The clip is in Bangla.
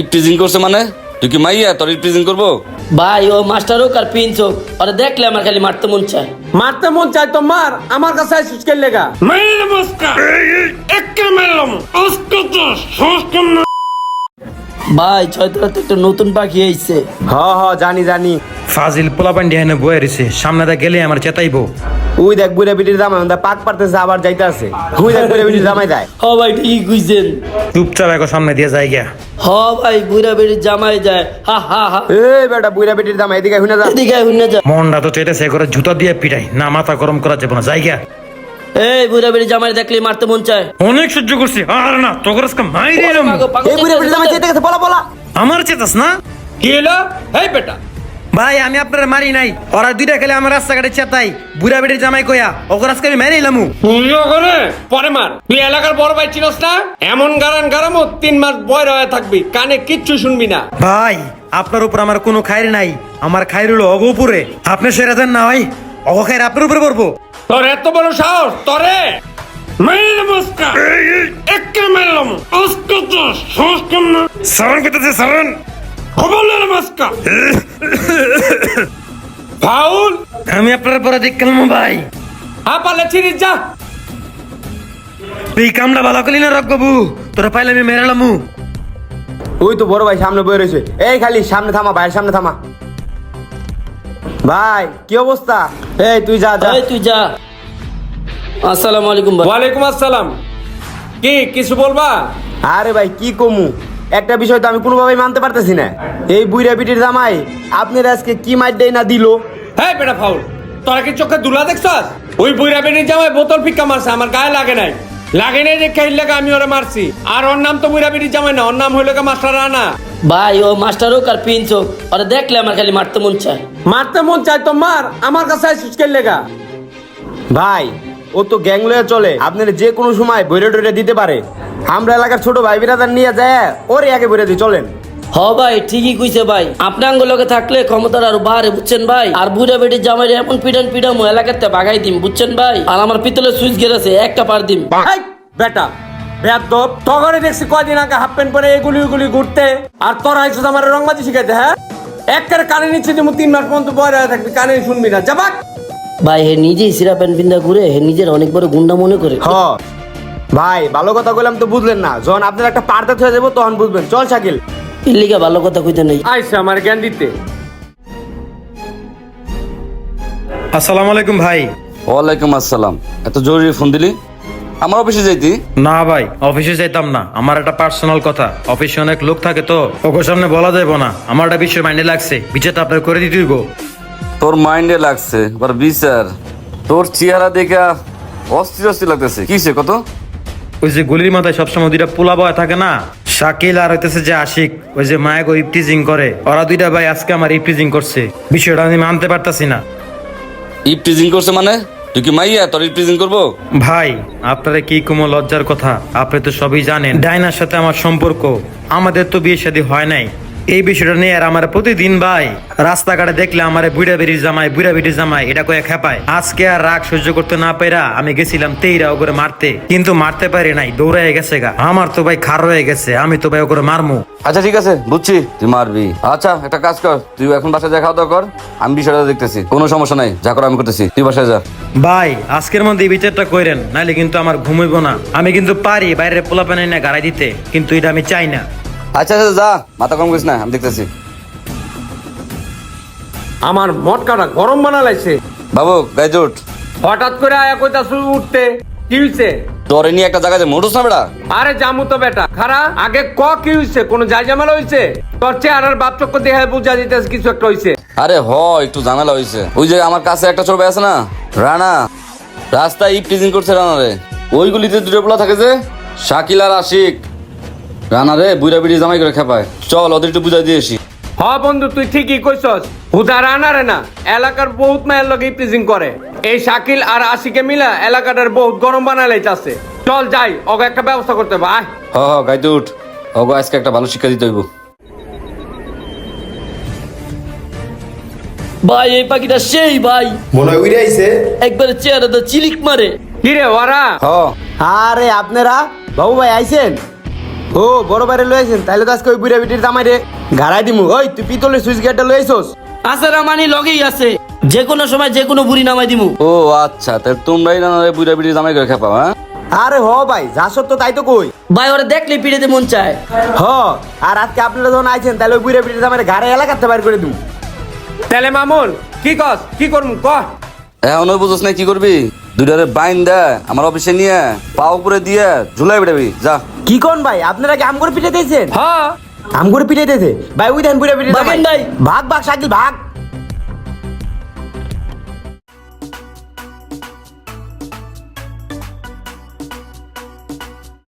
ইপটিজিং করছে মানে? তুই কি মাইয়া? তোর ইপটিজিং করব? ভাই ও মাস্টার হোক আর প্রিন্স হোক ওরা দেখলে আমার খালি মারতে মন চায়। মারতে মন চাই তো মার আমার কাছে কে লেগা? মেরে নমস্কার। একে মেলাম অস্কত তো না ভাই ছয়তলাতে একটা নতুন পাখি আইছে। হ হ জানি জানি। ফাজিল পোলাপান ডিহানে বয়ে রয়েছে সামনে দা গেলে আমার চেতাইবো। ওই দেখ বুড়া বিটির জামাই ওন্দা পাক পারতেছে আবার যাইতে আছে ওই দেখ বুড়া বিটির জামাই যায়। হ ভাই ঠিকই কইছেন। চুপচাপ এখন সামনে দিয়ে যাই গিয়া। হ ভাই বুড়া বেড়ি জামাই যায়। হা হা হা। এই বেটা বুড়া বিটির জামাই এদিকে শুনে যা। এদিকে হুন্না যা। মনটা তো চেতেছে করে জুতা দিয়ে পিটাই না মাথা গরম করা যাবে না যাই গিয়া। এই বুড়া বেড়ি জামাই দেখলে মারতে মন চায়। অনেক সহ্য করছি আর না তোকে আজকে মাইরে এই বুড়া বিটির জামাই চেতে গেছে বলা বলা। আমার চেতাস না? কি হলো এই বেটা। ভাই আমি আপনার মারি নাই। ওরা দুইটা খেলে আমার রাস্তাঘাটে চেতাই। বুড়া বেটির জামাই কয়া ওকে আজকে আমি মেরে ওখানে? পরে মার। তুই এলাকার বড় ভাই চিনস না? এমন গারান গারামো তিন মাস বয় রয়ে থাকবি কানে কিচ্ছু শুনবি না। ভাই আপনার উপর আমার কোনো খাইর নাই। আমার খাইর হলো অগ উপরে। আপনি সেরা দেন না ভাই। অগ খাইর আপনার উপরে পড়ব। তোর এত বড় সাহস তোরে? মেরে নমস্কার একে মেলাম অস্কত সংস্কম না সারণ করতেছে সারণ খবর নমস্কার ফাউল? আমি আপনার পরে দেখলাম ভাই। হা পালে যা। এই কামটা ভালো করলি না রক বাবু? তোরা পাইলে আমি মেরালামু ওই তো বড় ভাই সামনে বয়ে রয়েছে। এই খালি সামনে থামা ভাইয়ের সামনে থামা। ভাই কি অবস্থা? এই তুই যা যা। এই তুই যা। আসসালামু আলাইকুম ভাই। ওয়ালাইকুম আসসালাম। কি কিছু বলবা? আরে ভাই কি কমু? একটা বিষয় তো আমি কোনোভাবেই মানতে পারতেছি না। এই বুইরা পিটির জামাই আপনার আজকে কি মাইর দেয় না দিল? হ্যাঁ বেটা ফাউল তোরা কি চোখে দুলা দেখছস? ওই বুইরা বেনির জামাই বোতল ফিক্কা মারছে আমার গায়ে লাগে নাই। লাগে নাই যে খেল লাগা আমি ওরে মারছি। আর ওর নাম তো বুইরা বেনির জামাই না ওর নাম হইল মাস্টার রানা। ভাই ও মাস্টার হোক আর প্রিন্স হোক ওরা দেখলে আমার খালি মারতে মন চায়। মারতে মন চাই তো মার আমার কাছে আইসিস লেগা। ভাই ও তো গ্যাং লয়ে চলে আপনার যে কোনো সময় বইরে টইরে দিতে পারে। আমরা এলাকার ছোট ভাই বিরাদার নিয়ে যায় ওরে আগে বইরে দিই চলেন। হ ভাই ঠিকই কইছে ভাই। আপনার লোকে থাকলে ক্ষমতার আর বাহারে বুঝছেন ভাই? আর বুড়া বেটি জামাই এমন পিটান পিটাম এলাকাতে বাগাই দিম বুঝছেন ভাই? আর আমার পিতলের সুইচ গেছে একটা পার দিম। এই, বেটা বেয়াদব তগরে দেখছি কয়দিন আগে হাফ প্যান্ট পরে এগুলি এগুলি ঘুরতে আর তোর আইসো আমার রংবাজি শিখাইতে হ্যাঁ? একের কানে নিচ্ছে যে তিন মাস পর্যন্ত বয় থাকবি কানে শুনবি না যাবাক। ভাই হে নিজেই সিরা প্যান্ট পিন্দা ঘুরে হে নিজের অনেক বড় গুন্ডা মনে করে। হ। ভাই ভালো কথা কইলাম তো বুঝলেন না। যখন আপনার একটা পার্থ হয়ে যাব তখন বুঝবেন। চল শাকিল। এর লিগা ভালো কথা কইতে নেই। আইসা আমার জ্ঞান দিতে। আসসালামু আলাইকুম ভাই। ওয়ালাইকুম আসসালাম। এত জরুরি ফোন দিলি? আমার অফিসে যাইতি? না ভাই অফিসে যাইতাম না। আমার একটা পার্সোনাল কথা। অফিসে অনেক লোক থাকে তো ওকে সামনে বলা যাবে না। আমার একটা বিষয় মাইন্ডে লাগছে। বিচারটা আপনার করে দিতে হইব। তোর মাইন্ডে লাগছে এবার বিচার। তোর চেহারা দেখা অস্থির অস্থির লাগতেছে। কিসে কত? ওই যে গুলির মাথায় সবসময় দুইটা পোলা বয়া থাকে না? শাকিল আর হইতেছে যে আশিক ওই যে মায়ে গো ইপটিজিং করে। ওরা দুইটা ভাই আজকে আমার ইপটিজিং করছে। বিষয়টা আমি মানতে পারতাছি না। ইপটিজিং করছে মানে? তুই কি মাইয়া তোর ইপটিজিং করব? ভাই আপনারা কি কুমো লজ্জার কথা? আপনি তো সবই জানেন। ডাইনার সাথে আমার সম্পর্ক। আমাদের তো বিয়ে শাদী হয় নাই। এই বিষয়টা নিয়ে আর আমার প্রতিদিন ভাই রাস্তাঘাটে দেখলে আমার বুড়া বেরির জামাই বুড়া বেরির জামাই এটা কয়ে খেপায়। আজকে আর রাগ সহ্য করতে না পেরা আমি গেছিলাম তেইরা ওগুলো মারতে কিন্তু মারতে পারি নাই দৌড়াই গেছে গা। আমার তো ভাই খার হয়ে গেছে আমি তো ভাই ওগুলো মারমু। আচ্ছা ঠিক আছে বুঝছি তুই মারবি। আচ্ছা একটা কাজ কর তুই এখন বাসায় যা খাওয়া দাওয়া কর আমি বিষয়টা দেখতেছি। কোনো সমস্যা নাই যা কর আমি করতেছি। তুই বাসায় যা। ভাই আজকের মধ্যে এই বিচারটা কইরেন নাইলে কিন্তু আমার ঘুমাইবো না। আমি কিন্তু পারি বাইরে পোলা পানি না গাড়াই দিতে কিন্তু এটা আমি চাই না। আচ্ছা আচ্ছা যা মাথা কম করিস না আমি দেখতেছি। আমার মটকাটা গরম বানালাইছে। বাবু গাই জোট হঠাৎ করে আয়া কইতা শুরু উঠতে কি হইছে? তোর নিয়ে একটা মোটরস না বেড়া? আরে জামু তো বেটা খারা আগে ক কি হইছে কোন যাই জামালা হইছে? তোর চেহারার বাপ চক্কর দেখে বুঝা দিতেছে কিছু একটা হইছে। আরে হ একটু ঝামেলা হয়েছে ওই যে আমার কাছে একটা ছোট ভাই আছে না রানা রাস্তায় ইপটিজিং করছে রানা রে ওইগুলিতে দুটো পোলা থাকে যে শাকিল আর আশিক। রানা রে বুড়া বিড়ি জামাই করে খেপায়। চল ওদের একটু বুঝাই দিয়ে আসি। হ বন্ধু তুই ঠিকই কইছস। হুদা রানারে না এলাকার বহুত মায়ের লগে প্রিজিং করে। এই শাকিল আর আশিকে মিলা এলাকাটার বহুত গরম বানাইলাইতাছে। চল যাই ওকে একটা ব্যবস্থা করতে হবে আয়। হ হ গাইতে উঠ। ওগো আজকে একটা ভালো শিক্ষা দিতে হইব। ভাই এই পাখিটা সেই ভাই। মনে হয় উড়ে আইছে। একবারে চেহারাটা চিলিক মারে। কিরে ওরা হ। আরে আপনারা? বাবু ভাই আইছেন? ও বড় বাইরে লয়েছেন তাহলে তো আজকে ওই বুড়া বিটির জামাই রে। গাড়াই দিমু। ওই তুই পিতলের সুইচ গেটটা লয়েছস আছে রামানি লগেই আছে। যে কোনো সময় যে কোনো বুড়ি নামাই দিমু। ও আচ্ছা তাহলে তোমরাই রানারে বুড়া বিড়ি জামাই করে খেপাও হ্যাঁ? আরে হ ভাই যা সত্য তাই তো কই। ভাই ওরা দেখলে পিড়েতে মন চায়। হ আর আজকে আপনারা যখন আইছেন তাহলে ওই বুড়া বিটির জামাই গাড়ি এলাকাতে বাইর করে দিমু। তাহলে মামুন কি কস? কি করব ক? এখন ওই বুঝোস না কি করবি? দুইটারে বাইন দে আমার অফিসে নিয়ে পাও করে দিয়ে ঝুলাই বেড়াবি যা। কি কোন ভাই? আপনারা কি আম করে পিঠে দিয়েছেন হ্যাঁ। আম করে পিঠে দিয়েছে ভাই ওই দেন পিঠে ভাই। ভাগ ভাগ শাকিল ভাগ।